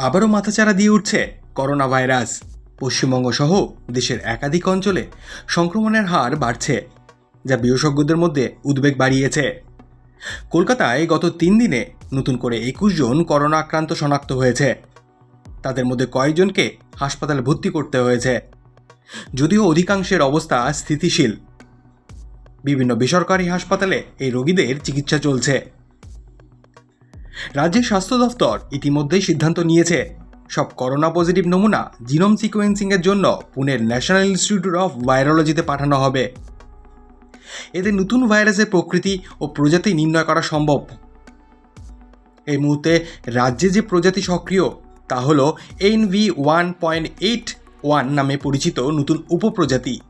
আবারও মাথাচাড়া দিয়ে উঠছে করোনা ভাইরাস পশ্চিমবঙ্গ সহ দেশের একাধিক অঞ্চলে সংক্রমণের হার বাড়ছে, যা বিশেষজ্ঞদের মধ্যে উদ্বেগ বাড়িয়েছে। কলকাতায় গত তিন দিনে নতুন করে একুশ জন করোনা আক্রান্ত শনাক্ত হয়েছে। তাদের মধ্যে কয়েকজনকে হাসপাতালে ভর্তি করতে হয়েছে। যদিও অধিকাংশের অবস্থা স্থিতিশীল। বিভিন্ন বেসরকারি হাসপাতালে এই রোগীদের চিকিৎসা চলছে। রাজ্যের স্বাস্থ্য দফতর ইতিমধ্যেই সিদ্ধান্ত নিয়েছে। সব করোনা পজিটিভ নমুনা জিনোম সিকোয়েন্সিংয়ের জন্য পুনের ন্যাশনাল ইনস্টিটিউট অফ ভাইরোলজিতে পাঠানো হবে। এতে নতুন ভাইরাসের প্রকৃতি ও প্রজাতি নির্ণয় করা সম্ভব। এই মুহূর্তে রাজ্যে যে প্রজাতি সক্রিয়, তা হল N V one point eight one নামে পরিচিত নতুন উপপ্রজাতি।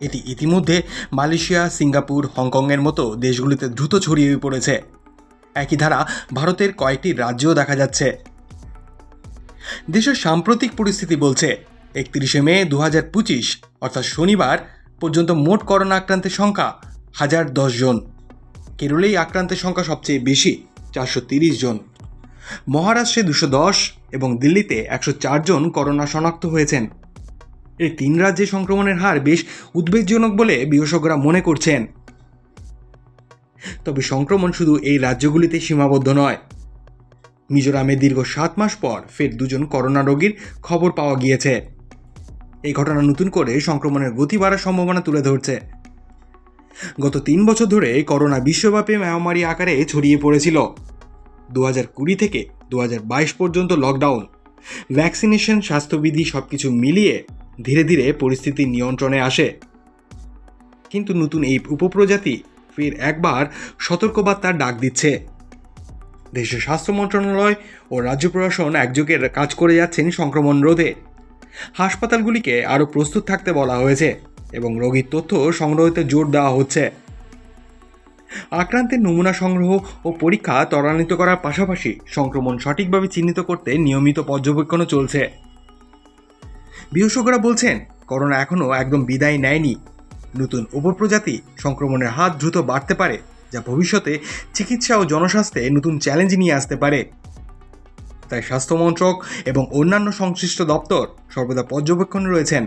এটি ইতিমধ্যে মালয়েশিয়া, সিঙ্গাপুর, হংকংয়ের মতো দেশগুলিতে দ্রুত ছড়িয়ে পড়েছে। একই ধারা ভারতের কয়েকটি রাজ্যও দেখা যাচ্ছে। দেশের সাম্প্রতিক পরিস্থিতি বলছে, একত্রিশে মে দু হাজার পঁচিশ, অর্থাৎ শনিবার পর্যন্ত মোট করোনা আক্রান্তের সংখ্যা হাজার দশ জন। কেরলেই আক্রান্তের সংখ্যা সবচেয়ে বেশি, চারশো তিরিশ জন। মহারাষ্ট্রে দুশো দশ এবং দিল্লিতে একশো জন করোনা শনাক্ত হয়েছেন। এই তিন রাজ্যে সংক্রমণের হার বেশ উদ্বেগজনক বলে বিশেষজ্ঞরা মনে করছেন। তবে সংক্রমণ শুধু এই রাজ্যগুলিতে সীমাবদ্ধ নয়। মিজোরামে দীর্ঘ সাত মাস পর ফের দুজন করোনা রোগীর খবর পাওয়া গিয়েছে। এই ঘটনা নতুন করে সংক্রমণের গতি বাড়ার সম্ভাবনা তুলে ধরছে। গত তিন বছর ধরে করোনা বিশ্বব্যাপী মহামারী আকারে ছড়িয়ে পড়েছিল। দু হাজার কুড়ি থেকে দু হাজার বাইশ পর্যন্ত লকডাউন, ভ্যাকসিনেশন, স্বাস্থ্যবিধি সব কিছু মিলিয়ে ধীরে ধীরে পরিস্থিতি নিয়ন্ত্রণে আসে। কিন্তু নতুন এই উপপ্রজাতি ফের একবার সতর্কবার্তার ডাক দিচ্ছে। দেশের স্বাস্থ্য মন্ত্রণালয় ও রাজ্য প্রশাসন একযোগে কাজ করে যাচ্ছেন সংক্রমণ রোধে। হাসপাতালগুলিকে আরও প্রস্তুত থাকতে বলা হয়েছে এবং রোগীর তথ্য সংগ্রহতে জোর দেওয়া হচ্ছে। আক্রান্তের নমুনা সংগ্রহ ও পরীক্ষা ত্বরান্বিত করার পাশাপাশি সংক্রমণ সঠিকভাবে চিহ্নিত করতে নিয়মিত পর্যবেক্ষণও চলছে। বিশেষজ্ঞরা বলছেন, করোনা এখনও একদম বিদায় নেয়নি। নতুন উপপ্রজাতি সংক্রমণের হাত দ্রুত বাড়তে পারে, যা ভবিষ্যতে চিকিৎসা ও জনস্বাস্থ্যে নতুন চ্যালেঞ্জ নিয়ে আসতে পারে। তাই স্বাস্থ্য মন্ত্রক এবং অন্যান্য সংশ্লিষ্ট দপ্তর সর্বদা পর্যবেক্ষণে রয়েছেন।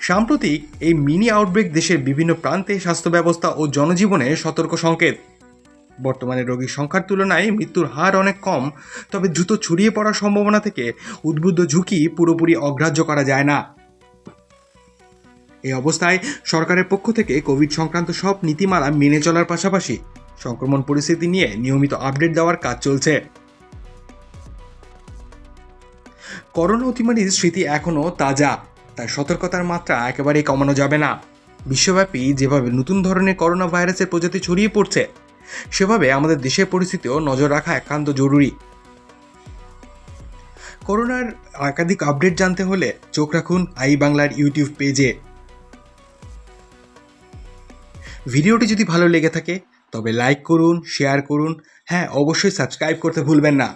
সাম্প্রতিক এই মিনি আউটব্রেক দেশের বিভিন্ন প্রান্তে স্বাস্থ্য ব্যবস্থা ও জনজীবনে সতর্ক সংকেত। বর্তমানে রোগীর সংখ্যার তুলনায় মৃত্যুর হার অনেক কম, তবে দ্রুত ছড়িয়ে পড়ার সম্ভাবনা থেকে উদ্বুদ্ধ ঝুঁকি পুরোপুরি অগ্রাহ্য করা যায় না। এই অবস্থায় সরকারের পক্ষ থেকে কোভিড সংক্রান্ত সব নীতিমালা মেনে চলার পাশাপাশি সংক্রমণ পরিস্থিতি নিয়ে নিয়মিত আপডেট দেওয়ার কাজ চলছে। করোনা অতিমারির স্মৃতি এখনও তাজা, তাই সতর্কতার মাত্রা একেবারেই কমানো যাবে না। বিশ্বব্যাপী যেভাবে নতুন ধরনের করোনা ভাইরাসের প্রজাতি ছড়িয়ে পড়ছে, সেভাবে আমাদের দেশের পরিস্থিতিও নজর রাখা একান্ত জরুরি। করোনার একাধিক আপডেট জানতে হলে চোখ রাখুন আই বাংলার ইউটিউব পেজে। ভিডিওটি যদি ভালো লেগে থাকে, তবে লাইক করুন শেয়ার করুন। হ্যাঁ অবশ্যই সাবস্ক্রাইব করতে ভুলবেন না।